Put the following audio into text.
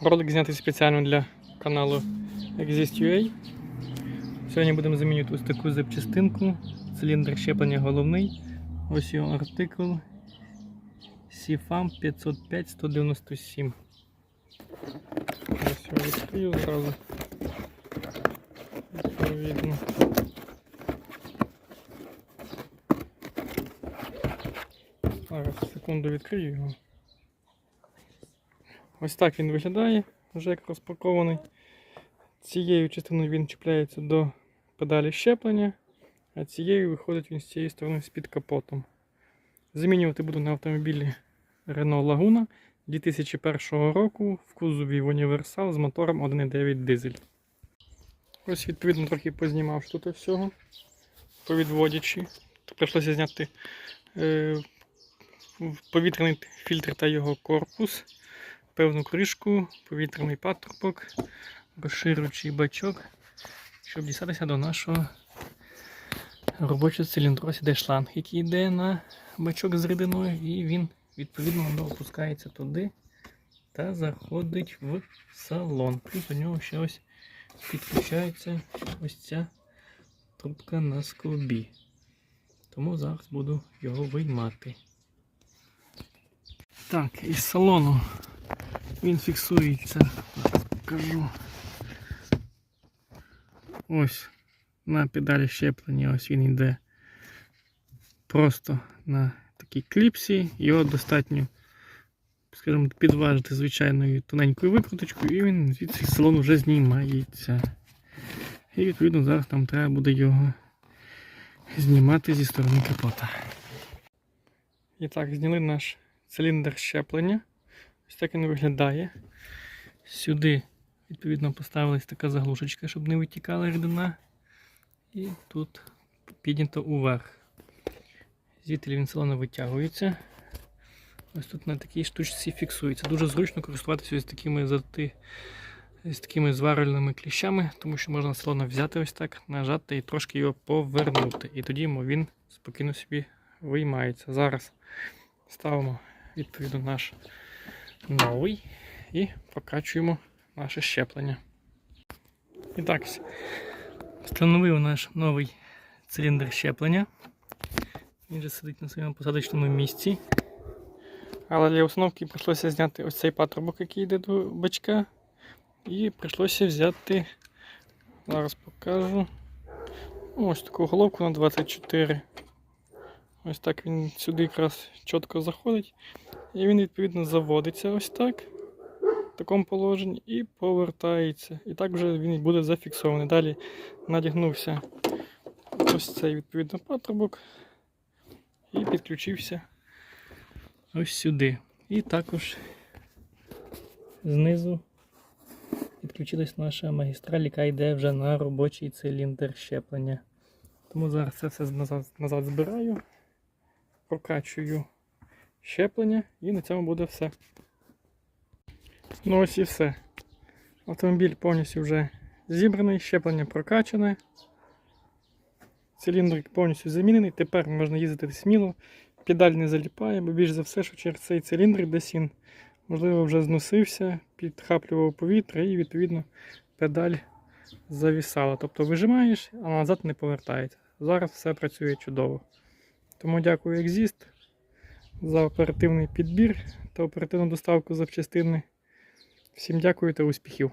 Ролик знятий спеціально для каналу Exist.ua. Сьогодні будемо замінювати ось таку запчастинку. Циліндр щеплення головний. Ось його артикул. CFAM 505 197. Ось його відкрию зразу. Відповідно. Зараз секунду відкрию його. Ось так він виглядає, вже як розпакований. Цією частиною він чіпляється до педалі щеплення, а цією виходить він з цієї сторони з-під капотом. Замінювати буду на автомобілі Renault Laguna 2001 року в кузові універсал з мотором 1.9 дизель. Ось, відповідно, трохи познімав тут всього повідводячи. Прийшлося зняти е, повітряний фільтр та його корпус певну кришку, повітряний патрубок, розширюючий бачок, щоб дістатися до нашого робочого циліндру. Ось шланг, який йде на бачок з рідиною, і він відповідно воно опускається туди та заходить в салон. Плюс у нього ще ось підключається ось ця трубка на скобі. Тому зараз буду його виймати. Так, із салону він фіксується, покажу. Ось на педалі щеплення, ось він йде просто на такій кліпсі. Його достатньо, скажімо, підважити звичайною тоненькою викруточкою, і він звідси з салону вже знімається. І відповідно зараз нам треба буде його знімати зі сторони капота. І так, зняли наш циліндр щеплення. Ось так він виглядає. Сюди, відповідно, поставилась така заглушечка, щоб не витікала рідина. І тут піднято уверх. Звідти він салону витягується. Ось тут на такій штучці фіксується. Дуже зручно користуватися ось такими зати, з такими зварювальними кліщами, тому що можна салона взяти ось так, нажати і трошки його повернути. І тоді він спокійно собі виймається. Зараз ставимо відповідно наш новий і прокачуємо наше щеплення. І так, встановив наш новий циліндр щеплення. Він же сидить на своєму посадочному місці. Але для установки прийшлося зняти ось цей патрубок, який йде до бачка. І прийшлося взяти, зараз покажу. Ось таку головку на 24. Ось так він сюди якраз чітко заходить. І він відповідно заводиться ось так, в такому положенні, і повертається. І так вже він буде зафіксований. Далі надягнувся ось цей відповідно патрубок і підключився ось сюди. І також знизу підключилась наша магістраль, яка йде вже на робочий циліндр щеплення. Тому зараз це все назад, назад збираю, прокачую щеплення і на цьому буде все. Ну ось і все. Автомобіль повністю вже зібраний, щеплення прокачане. Циліндрик повністю замінений. Тепер можна їздити сміло, педаль не заліпає, бо більш за все, що через цей циліндр десь можливо, вже зносився, підхаплював повітря і відповідно педаль завісала. Тобто вижимаєш, а назад не повертається. Зараз все працює чудово. Тому дякую Exist за оперативний підбір та оперативну доставку запчастини. Всім дякую та успіхів!